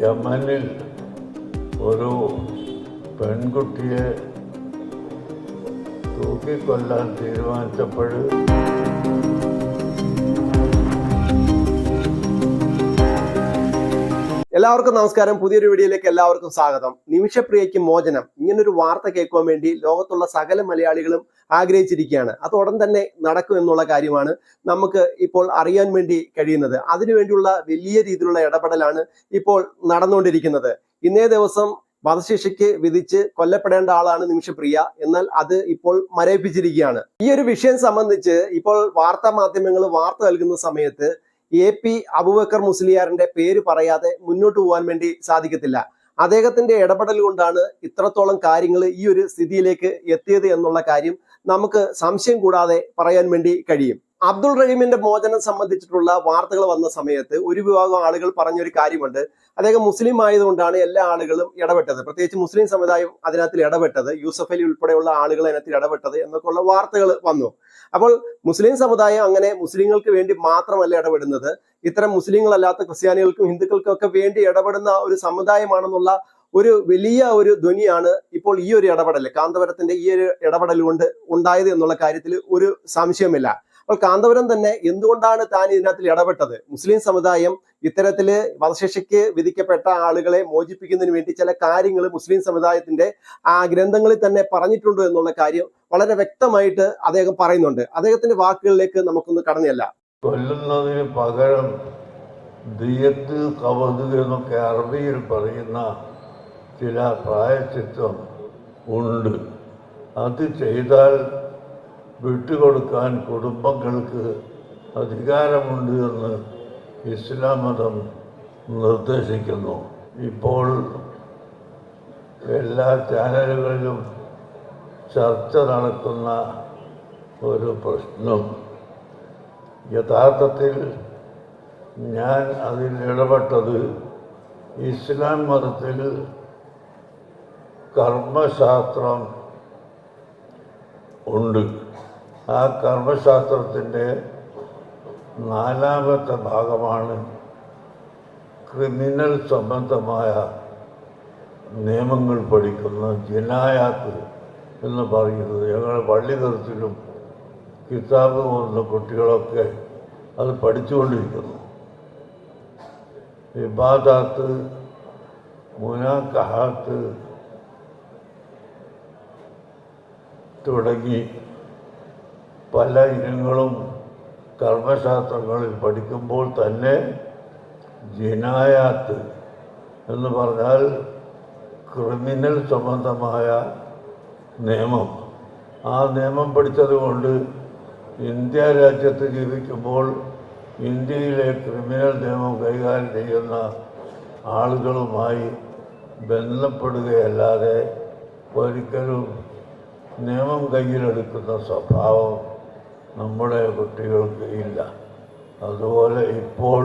യമനിൽ ഒരു പെൺകുട്ടിയെ തൂക്കിക്കൊല്ലാൻ തീരുമാനിച്ചപ്പോൾ എല്ലാവർക്കും നമസ്കാരം. പുതിയൊരു വീഡിയോയിലേക്ക് എല്ലാവർക്കും സ്വാഗതം. നിമിഷപ്രിയയ്ക്ക് മോചനം. ഇങ്ങനൊരു വാർത്ത കേൾക്കുവാൻ വേണ്ടി ലോകത്തുള്ള സകല മലയാളികളും ആഗ്രഹിച്ചിരിക്കുകയാണ്. അത് ഉടൻ തന്നെ നടക്കും എന്നുള്ള കാര്യമാണ് നമുക്ക് ഇപ്പോൾ അറിയാൻ വേണ്ടി കഴിയുന്നത്. അതിനുവേണ്ടിയുള്ള വലിയ രീതിയിലുള്ള ഇടപെടലാണ് ഇപ്പോൾ നടന്നുകൊണ്ടിരിക്കുന്നത്. ഇന്നേ ദിവസം വധശിക്ഷയ്ക്ക് വിധിച്ച് കൊല്ലപ്പെടേണ്ട ആളാണ് നിമിഷപ്രിയ. എന്നാൽ അത് ഇപ്പോൾ മരവിപ്പിച്ചിരിക്കുകയാണ്. ഈ ഒരു വിഷയം സംബന്ധിച്ച് ഇപ്പോൾ വാർത്താ മാധ്യമങ്ങൾ വാർത്ത നൽകുന്ന സമയത്ത് എ പി അബുബക്കർ മുസ്ലിയാറിന്റെ പേര് പറയാതെ മുന്നോട്ട് പോകാൻ വേണ്ടി സാധിക്കത്തില്ല. അദ്ദേഹത്തിന്റെ ഇടപെടൽ കൊണ്ടാണ് ഇത്രത്തോളം കാര്യങ്ങൾ ഈ ഒരു സ്ഥിതിയിലേക്ക് എത്തിയത് എന്നുള്ള കാര്യം നമുക്ക് സംശയം കൂടാതെ പറയാൻ വേണ്ടി കഴിയും. അബ്ദുൾ റഹീമിന്റെ മോചനം സംബന്ധിച്ചിട്ടുള്ള വാർത്തകൾ വന്ന സമയത്ത് ഒരു വിഭാഗം ആളുകൾ പറഞ്ഞൊരു കാര്യമുണ്ട്. അദ്ദേഹം മുസ്ലിം ആയതുകൊണ്ടാണ് എല്ലാ ആളുകളും ഇടപെട്ടത്. പ്രത്യേകിച്ച് മുസ്ലിം സമുദായം അതിനകത്തിൽ ഇടപെട്ടത് യൂസഫ് അലി ഉൾപ്പെടെയുള്ള ആളുകൾ അതിനകത്തിൽ ഇടപെട്ടത് എന്നൊക്കെയുള്ള വാർത്തകൾ വന്നു. അപ്പോൾ മുസ്ലിം സമുദായം അങ്ങനെ മുസ്ലിങ്ങൾക്ക് വേണ്ടി മാത്രമല്ല ഇടപെടുന്നത്. ഇത്തരം മുസ്ലിങ്ങളല്ലാത്ത ക്രിസ്ത്യാനികൾക്കും ഹിന്ദുക്കൾക്കും ഒക്കെ വേണ്ടി ഇടപെടുന്ന ഒരു സമുദായമാണെന്നുള്ള ഒരു വലിയ ഒരു ധ്വനിയാണ് ഇപ്പോൾ ഈ ഒരു ഇടപെടൽ കാന്തപുരത്തിന്റെ ഈ ഒരു ഇടപെടൽ കൊണ്ട് ഉണ്ടായത് എന്നുള്ള കാര്യത്തിൽ ഒരു സംശയമില്ല അപ്പോൾ കാന്തപുരം തന്നെ എന്തുകൊണ്ടാണ് താൻ ഇതിനകത്തിൽ ഇടപെട്ടത്? മുസ്ലിം സമുദായം ഇത്തരത്തിൽ വധശിക്ഷയ്ക്ക് വിധിക്കപ്പെട്ട ആളുകളെ മോചിപ്പിക്കുന്നതിന് വേണ്ടി ചില കാര്യങ്ങൾ മുസ്ലിം സമുദായത്തിന്റെ ആ ഗ്രന്ഥങ്ങളിൽ തന്നെ പറഞ്ഞിട്ടുണ്ട് എന്നുള്ള കാര്യം വളരെ വ്യക്തമായിട്ട് അദ്ദേഹം പറയുന്നുണ്ട്. അദ്ദേഹത്തിന്റെ വാക്കുകളിലേക്ക് നമുക്കൊന്ന് കടന്നല്ല. കൊല്ലുന്നതിന് പകരം ദിയത്ത് കവത് എന്നൊക്കെ അറബിയിൽ പറയുന്ന ചില പ്രായച്ചിത്വം ഉണ്ട്. അത് ചെയ്താൽ വിട്ടുകൊടുക്കാൻ കുടുംബങ്ങൾക്ക് അധികാരമുണ്ട് എന്ന് ഇസ്ലാം മതം നിർദ്ദേശിക്കുന്നു. ഇപ്പോൾ എല്ലാ ചാനലുകളിലും ചർച്ച നടക്കുന്ന ഒരു പ്രശ്നം. യഥാർത്ഥത്തിൽ ഞാൻ അതിൽ ഇടപെട്ടത് ഇസ്ലാം മതത്തിൽ കർമ്മശാസ്ത്രം ഉണ്ട്. ആ കർമ്മശാസ്ത്രത്തിന്റെ നാലാമത്തെ ഭാഗമാണ് ക്രിമിനൽ സംബന്ധമായ നിയമങ്ങൾ പഠിക്കുന്ന ജനായാത്ത് എന്ന് പറയുന്നത്. ഞങ്ങൾ പള്ളി തരത്തിലും കിതാബ് പോകുന്ന കുട്ടികളൊക്കെ അത് പഠിച്ചുകൊണ്ടിരിക്കുന്നു. ഇബാദാത്ത് മുനാക്കഹാത്ത് തുടങ്ങി പല ഇനങ്ങളും കർമ്മശാസ്ത്രങ്ങളിൽ പഠിക്കുമ്പോൾ തന്നെ ജിനായാത്ത് എന്ന് പറഞ്ഞാൽ ക്രിമിനൽ സംബന്ധമായ നിയമം. ആ നിയമം പഠിച്ചതുകൊണ്ട് ഇന്ത്യ രാജ്യത്ത് ജീവിക്കുമ്പോൾ ഇന്ത്യയിലെ ക്രിമിനൽ നിയമം കൈകാര്യം ചെയ്യുന്ന ആളുകളുമായി ബന്ധപ്പെടുകയല്ലാതെ ഒരിക്കലും നിയമം കയ്യിലെടുക്കുന്ന സ്വഭാവം നമ്മുടെ കുട്ടികൾക്ക് ഇല്ല. അതുപോലെ ഇപ്പോൾ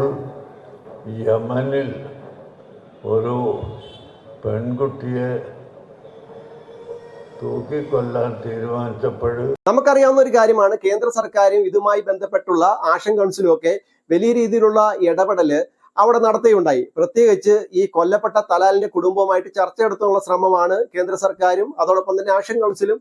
യമനിൽ ഒരു പെൺകുട്ടിയെ നമുക്കറിയാവുന്ന ഒരു കാര്യമാണ് കേന്ദ്ര സർക്കാരും ഇതുമായി ബന്ധപ്പെട്ടുള്ള ആഷൻ കൗൺസിലും ഒക്കെ വലിയ രീതിയിലുള്ള ഇടപെടൽ അവിടെ നടത്തുകയുണ്ടായി പ്രത്യേകിച്ച് ഈ കൊല്ലപ്പെട്ട തലാലിന്റെ കുടുംബവുമായിട്ട് ചർച്ചയെടുത്തുള്ള ശ്രമമാണ് കേന്ദ്ര സർക്കാരും അതോടൊപ്പം തന്നെ ആഷൻ കൗൺസിലും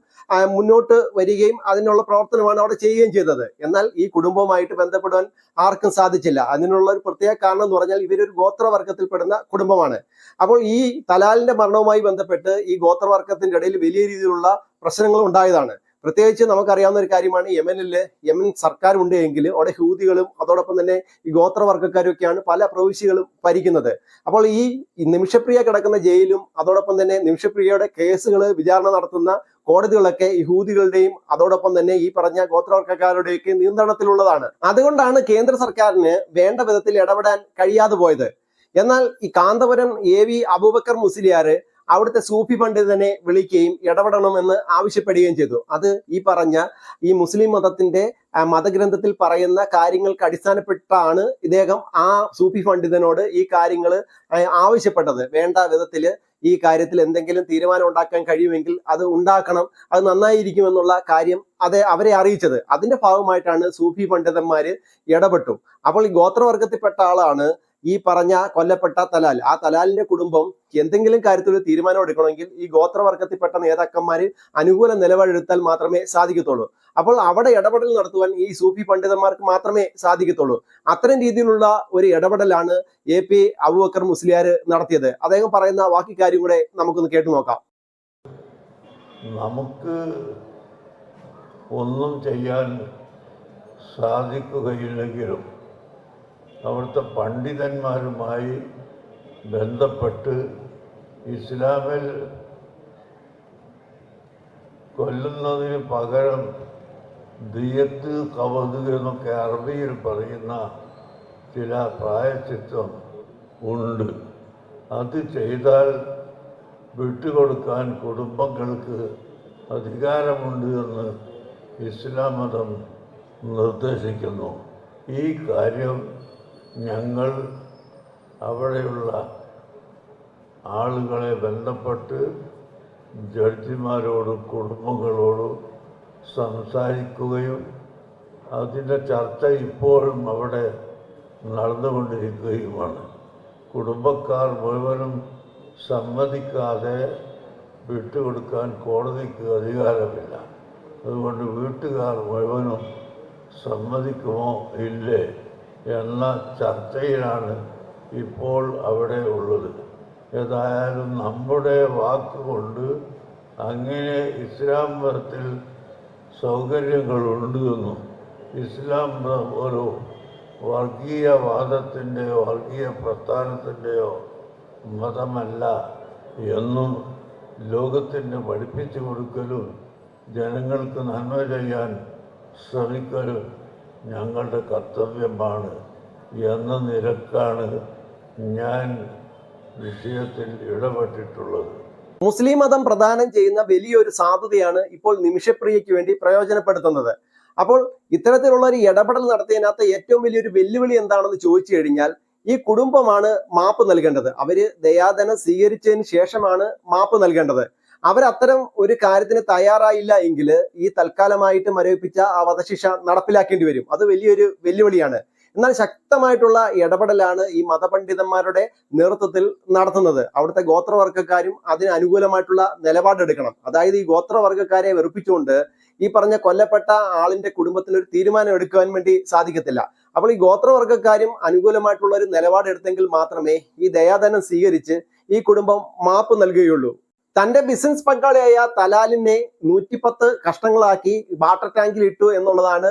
മുന്നോട്ട് വരികയും അതിനുള്ള പ്രവർത്തനമാണ് അവിടെ ചെയ്യുകയും ചെയ്തത്. എന്നാൽ ഈ കുടുംബവുമായിട്ട് ബന്ധപ്പെടുവാൻ ആർക്കും സാധിച്ചില്ല. അതിനുള്ള ഒരു പ്രത്യേക കാരണം എന്ന് പറഞ്ഞാൽ ഇവരൊരു ഗോത്രവർഗത്തിൽപ്പെടുന്ന കുടുംബമാണ്. അപ്പോൾ ഈ തലാലിന്റെ മരണവുമായി ബന്ധപ്പെട്ട് ഈ ഗോത്രവർഗത്തിന്റെ ഇടയിൽ വലിയ രീതിയിലുള്ള പ്രശ്നങ്ങൾ ഉണ്ടായതാണ്. പ്രത്യേകിച്ച് നമുക്കറിയാവുന്ന ഒരു കാര്യമാണ് യമനിൽ യമൻ സർക്കാർ ഉണ്ട് എങ്കിൽ അവിടെ ഹൂതികളും അതോടൊപ്പം തന്നെ ഈ ഗോത്രവർഗക്കാരും ഒക്കെയാണ് പല പ്രവിശ്യകളും ഭരിക്കുന്നത്. അപ്പോൾ ഈ നിമിഷപ്രിയ കിടക്കുന്ന ജയിലും അതോടൊപ്പം തന്നെ നിമിഷപ്രിയയുടെ കേസുകൾ വിചാരണ നടത്തുന്ന കോടതികളൊക്കെ ഈ ഹൂതികളുടെയും അതോടൊപ്പം തന്നെ ഈ പറഞ്ഞ ഗോത്രവർഗക്കാരുടെയൊക്കെ നിയന്ത്രണത്തിലുള്ളതാണ്. അതുകൊണ്ടാണ് കേന്ദ്ര സർക്കാരിന് വേണ്ട വിധത്തിൽ ഇടപെടാൻ കഴിയാതെ പോയത്. എന്നാൽ ഈ കാന്തപുരം എ വി അബൂബക്കർ മുസ്ലിയാർ അവിടുത്തെ സൂഫി പണ്ഡിതനെ വിളിക്കുകയും ഇടപെടണമെന്ന് ആവശ്യപ്പെടുകയും ചെയ്തു. അത് ഈ പറഞ്ഞ ഈ മുസ്ലിം മതത്തിന്റെ മതഗ്രന്ഥത്തിൽ പറയുന്ന കാര്യങ്ങൾക്ക് അടിസ്ഥാനപ്പെട്ടാണ് ഇദ്ദേഹം ആ സൂഫി പണ്ഡിതനോട് ഈ കാര്യങ്ങൾ ആവശ്യപ്പെട്ടത്. വേണ്ട വിധത്തിൽ ഈ കാര്യത്തിൽ എന്തെങ്കിലും തീരുമാനം ഉണ്ടാക്കാൻ കഴിയുമെങ്കിൽ അത് ഉണ്ടാക്കണം. അത് നന്നായിരിക്കുമെന്നുള്ള കാര്യം അത് അവരെ അറിയിച്ചത്. അതിന്റെ ഭാഗമായിട്ടാണ് സൂഫി പണ്ഡിതന്മാര് ഇടപെട്ടു. അപ്പോൾ ഈ ഗോത്രവർഗത്തിൽപ്പെട്ട ആളാണ് ഈ പറഞ്ഞ കൊല്ലപ്പെട്ട തലാൽ ആ തലാലിന്റെ കുടുംബം എന്തെങ്കിലും കാര്യത്തിൽ ഒരു തീരുമാനം എടുക്കണമെങ്കിൽ ഈ ഗോത്രവർഗത്തിൽപ്പെട്ട നേതാക്കന്മാർ അനുകൂല നിലപാടെടുത്താൽ മാത്രമേ സാധിക്കത്തുള്ളൂ. അപ്പോൾ അവിടെ ഇടപെടൽ നടത്തുവാൻ ഈ സൂഫി പണ്ഡിതന്മാർക്ക് മാത്രമേ സാധിക്കത്തുള്ളൂ. അത്തരം രീതിയിലുള്ള ഒരു ഇടപെടലാണ് എ പി അബുബക്കർ മുസ്ലിയാർ നടത്തിയത്. അദ്ദേഹം പറയുന്ന ബാക്കി കാര്യം കൂടെ നമുക്കൊന്ന് കേട്ടു നോക്കാം. നമുക്ക് ഒന്നും ചെയ്യാൻ സാധിക്കുകയില്ലെങ്കിലും അവിടുത്തെ പണ്ഡിതന്മാരുമായി ബന്ധപ്പെട്ട് ഇസ്ലാമിൽ കൊല്ലുന്നതിന് പകരം ദിയത്ത് കവത് എന്നൊക്കെ അറബിയിൽ പറയുന്ന ചില പ്രായച്ചിത്വം ഉണ്ട്. അത് ചെയ്താൽ വിട്ടുകൊടുക്കാൻ കുടുംബങ്ങൾക്ക് അധികാരമുണ്ട് എന്ന് ഇസ്ലാം മതം നിർദ്ദേശിക്കുന്നു. ഈ കാര്യം ഞങ്ങൾ അവിടെയുള്ള ആളുകളെ ബന്ധപ്പെട്ട് ജഡ്ജിമാരോടും കുടുംബങ്ങളോടും സംസാരിക്കുകയും അതിന്റെ ചർച്ച ഇപ്പോഴും അവിടെ നടന്നുകൊണ്ടിരിക്കുകയുമാണ്. കുടുംബക്കാർ മുഴുവനും സമ്മതിക്കാതെ വിട്ടുകൊടുക്കാൻ കോടതിക്ക് അധികാരമില്ല. അതുകൊണ്ട് വീട്ടുകാർ മുഴുവനും സമ്മതിക്കുമോ? ഇല്ലേ? എന്ന ചർച്ചയിലാണ് ഇപ്പോൾ അവിടെ ഉള്ളത്. ഏതായാലും നമ്മുടെ വാക്കുകൊണ്ട് അങ്ങനെ ഇസ്ലാം മതത്തിൽ സൗകര്യങ്ങളുണ്ട് എന്നും ഇസ്ലാം ഒരു വർഗീയവാദത്തിന്റെയോ വർഗീയ പ്രസ്ഥാനത്തിന്റെയോ മതമല്ല എന്നും ലോകത്തിന് പഠിപ്പിച്ചു കൊടുക്കലും ജനങ്ങൾക്ക് നന്മ ചെയ്യാൻ ശ്രമിക്കലും ഞങ്ങളുടെ കർത്തവ്യമാണ് എന്ന നിരക്കാണ് ഞാൻ വിഷയത്തിൽ ഇടപെട്ടിട്ടുള്ളത്. മുസ്ലിം മതം പ്രദാനം ചെയ്യുന്ന വലിയൊരു സാധ്യതയാണ് ഇപ്പോൾ നിമിഷപ്രിയയ്ക്ക് വേണ്ടി പ്രയോജനപ്പെടുത്തുന്നത്. അപ്പോൾ ഇത്തരത്തിലുള്ള ഒരു ഇടപെടൽ നടത്തിയതിനകത്ത് ഏറ്റവും വലിയൊരു വെല്ലുവിളി എന്താണെന്ന് ചോദിച്ചു കഴിഞ്ഞാൽ ഈ കുടുംബമാണ് മാപ്പ് നൽകേണ്ടത്. അവർ ദയാധനം സ്വീകരിച്ചതിന് ശേഷമാണ് മാപ്പ് നൽകേണ്ടത്. അവരത്തരം ഒരു കാര്യത്തിന് തയ്യാറായില്ല എങ്കിൽ ഈ തൽക്കാലമായിട്ട് മരവിപ്പിച്ച ആ വധശിക്ഷ നടപ്പിലാക്കേണ്ടി വരും. അത് വലിയൊരു വെല്ലുവിളിയാണ്. എന്നാൽ ശക്തമായിട്ടുള്ള ഇടപെടലാണ് ഈ മതപണ്ഡിതന്മാരുടെ നേതൃത്വത്തിൽ നടത്തുന്നത്. അവിടുത്തെ ഗോത്രവർഗക്കാരും അതിന് അനുകൂലമായിട്ടുള്ള നിലപാടെടുക്കണം. അതായത് ഈ ഗോത്രവർഗക്കാരെ വെറുപ്പിച്ചുകൊണ്ട് ഈ പറഞ്ഞ കൊല്ലപ്പെട്ട ആളിന്റെ കുടുംബത്തിന് ഒരു തീരുമാനം എടുക്കാൻ വേണ്ടി സാധിക്കത്തില്ല. അപ്പോൾ ഈ ഗോത്രവർഗക്കാരും അനുകൂലമായിട്ടുള്ള ഒരു നിലപാടെടുത്തെങ്കിൽ മാത്രമേ ഈ ദയാധനം സ്വീകരിച്ച് ഈ കുടുംബം മാപ്പ് നൽകുകയുള്ളൂ. തന്റെ ബിസിനസ് പങ്കാളിയായ തലാലിനെ നൂറ്റിപ്പത്ത് കഷ്ണങ്ങളാക്കി വാട്ടർ ടാങ്കിൽ ഇട്ടു എന്നുള്ളതാണ്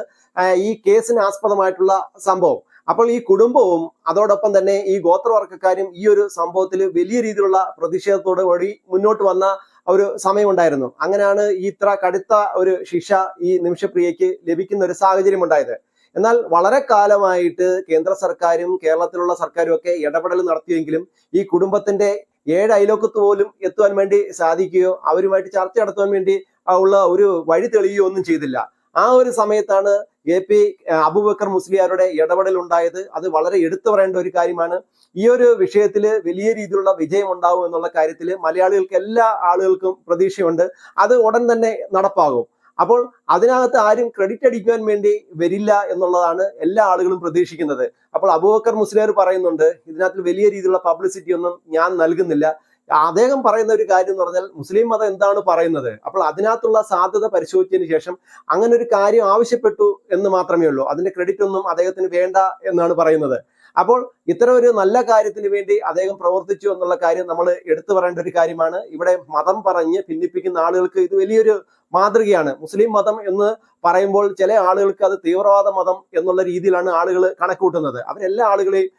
ഈ കേസിന് ആസ്പദമായിട്ടുള്ള സംഭവം. അപ്പോൾ ഈ കുടുംബവും അതോടൊപ്പം തന്നെ ഈ ഗോത്രവർഗക്കാരും ഈ ഒരു സംഭവത്തിൽ വലിയ രീതിയിലുള്ള പ്രതിഷേധത്തോടു കൂടി മുന്നോട്ട് വന്ന ഒരു സമയമുണ്ടായിരുന്നു. അങ്ങനെയാണ് ഈ ഇത്ര കടുത്ത ഒരു ശിക്ഷ ഈ നിമിഷപ്രിയയ്ക്ക് ലഭിക്കുന്ന ഒരു സാഹചര്യം ഉണ്ടായത് എന്നാൽ വളരെ കാലമായിട്ട് കേന്ദ്ര സർക്കാരും കേരളത്തിലുള്ള സർക്കാരും ഒക്കെ ഇടപെടൽ നടത്തിയെങ്കിലും ഈ കുടുംബത്തിന്റെ ഏഴ് അയലോക്കത്ത് പോലും എത്തുവാൻ വേണ്ടി സാധിക്കുകയോ അവരുമായിട്ട് ചർച്ച നടത്തുവാൻ വേണ്ടി ഉള്ള ഒരു വഴി തെളിയുകയോ ഒന്നും ചെയ്തില്ല. ആ ഒരു സമയത്താണ് എ പി അബൂബക്കർ മുസ്ലിയാരുടെ ഇടപെടൽ ഉണ്ടായത്. അത് വളരെ എടുത്തു പറയേണ്ട ഒരു കാര്യമാണ്. ഈ ഒരു വിഷയത്തിൽ വലിയ രീതിയിലുള്ള വിജയം ഉണ്ടാവും എന്നുള്ള കാര്യത്തിൽ മലയാളികൾക്ക് എല്ലാ ആളുകൾക്കും പ്രതീക്ഷയുണ്ട്. അത് ഉടൻ തന്നെ നടപ്പാകും. അപ്പോൾ അതിനകത്ത് ആരും ക്രെഡിറ്റ് അടിക്കുവാൻ വേണ്ടി വരില്ല എന്നുള്ളതാണ് എല്ലാ ആളുകളും പ്രതീക്ഷിക്കുന്നത്. അപ്പോൾ അബൂബക്കർ മുസ്ലിയാർ പറയുന്നുണ്ട് ഇതിനകത്ത് വലിയ രീതിയിലുള്ള പബ്ലിസിറ്റി ഒന്നും ഞാൻ നൽകുന്നില്ല. അദ്ദേഹം പറയുന്ന ഒരു കാര്യം എന്ന് പറഞ്ഞാൽ മുസ്ലിം മതം എന്താണ് പറയുന്നത്? അപ്പോൾ അതിനകത്തുള്ള സാധ്യത പരിശോധിച്ചതിന് ശേഷം അങ്ങനെ ഒരു കാര്യം ആവശ്യപ്പെട്ടു എന്ന് മാത്രമേ ഉള്ളൂ. അതിന്റെ ക്രെഡിറ്റ് ഒന്നും അദ്ദേഹത്തിന് വേണ്ട എന്നാണ് പറയുന്നത്. അപ്പോൾ ഇത്തരം ഒരു നല്ല കാര്യത്തിന് വേണ്ടി അദ്ദേഹം പ്രവർത്തിച്ചു എന്നുള്ള കാര്യം നമ്മൾ എടുത്തു പറയേണ്ട ഒരു കാര്യമാണ്. ഇവിടെ മതം പറഞ്ഞ് ഭിന്നിപ്പിക്കുന്ന ആളുകൾക്ക് ഇത് വലിയൊരു മാതൃകയാണ്. മുസ്ലിം മതം എന്ന് പറയുമ്പോൾ ചില ആളുകൾക്ക് അത് തീവ്രവാദ മതം എന്നുള്ള രീതിയിലാണ് ആളുകൾ കണക്കൂട്ടുന്നത്. അവരെല്ലാ ആളുകളെയും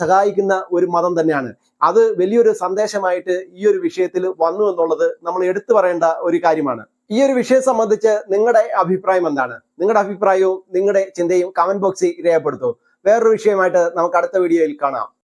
സഹായിക്കുന്ന ഒരു മതം തന്നെയാണ്. അത് വലിയൊരു സന്ദേശമായിട്ട് ഈ ഒരു വിഷയത്തിൽ വന്നു എന്നുള്ളത് നമ്മൾ എടുത്തു പറയേണ്ട ഒരു കാര്യമാണ്. ഈ ഒരു വിഷയം സംബന്ധിച്ച് നിങ്ങളുടെ അഭിപ്രായം എന്താണ്? നിങ്ങളുടെ അഭിപ്രായവും നിങ്ങളുടെ ചിന്തയും കമന്റ് ബോക്സിൽ രേഖപ്പെടുത്തൂ. വേറൊരു വിഷയമായിട്ട് നമുക്ക് അടുത്ത വീഡിയോയിൽ കാണാം.